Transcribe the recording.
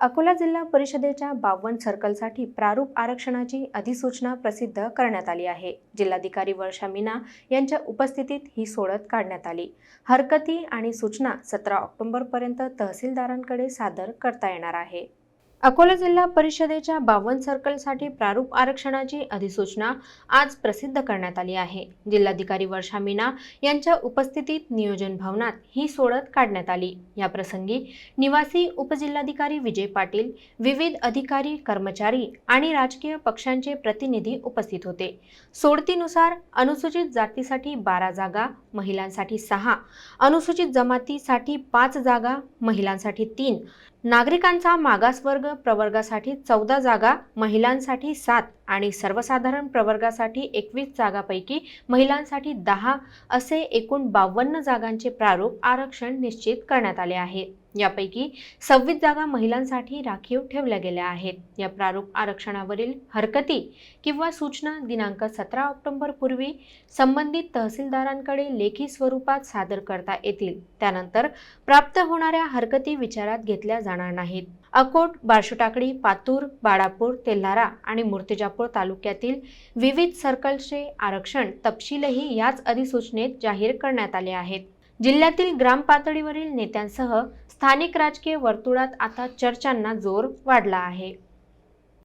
अकोला जिल्हा परिषदेच्या बावन्न सर्कलसाठी प्रारूप आरक्षणाची अधिसूचना प्रसिद्ध करण्यात आली आहे. जिल्हाधिकारी वर्षा मीना यांच्या उपस्थितीत ही सोडत काढण्यात आली. हरकती आणि सूचना सतरा ऑक्टोबरपर्यंत तहसीलदारांकडे सादर करता येणार आहे. अकोला जिल्हा परिषदेच्या बावन्न सर्कलसाठी प्रारूप आरक्षणाची अधिसूचना आज प्रसिद्ध करण्यात आली आहे. जिल्हाधिकारी वर्षा मीना यांच्या उपस्थितीत नियोजन भवनात ही सोडत काढण्यात आली. या प्रसंगी निवासी उपजिल्हाधिकारी विजय पाटील विविध अधिकारी कर्मचारी आणि राजकीय पक्षांचे प्रतिनिधी उपस्थित होते. सोडतीनुसार अनुसूचित जातीसाठी बारा जागा महिलांसाठी सहा. अनुसूचित जमातीसाठी पाच जागा महिलांसाठी तीन. नागरिकांचा मागासवर्ग प्रवर्गासाठी चौदा जागा महिलांसाठी सात आणि सर्वसाधारण प्रवर्गासाठी एकवीस जागापैकी महिलांसाठी दहा असे एकूण बावन्न जागांचे प्रारूप आरक्षण निश्चित करण्यात आले आहे. यापैकी सव्वीस जागा महिलांसाठी राखीव ठेवल्या गेल्या आहेत. या प्रारूप आरक्षणावरील हरकती किंवा सूचना दिनांक सतरा ऑक्टोबर पूर्वी संबंधित तहसीलदारांकडे लेखी स्वरूपात सादर करता येतील. त्यानंतर प्राप्त होणाऱ्या हरकती विचारात घेतल्या जाणार नाहीत. अकोट बार्शुटाकडी पातूर बाळापूर तेल्हारा आणि मूर्तिजापूर तालुक्यातील विविध सर्कलचे आरक्षण तपशीलही याच अधिसूचनेत जाहीर करण्यात आले आहेत. जिल्ह्यातील ग्रामपातळीवरील नेत्यांसह स्थानिक राजकीय वर्तुळात आता चर्चांना जोर वाढला आहे.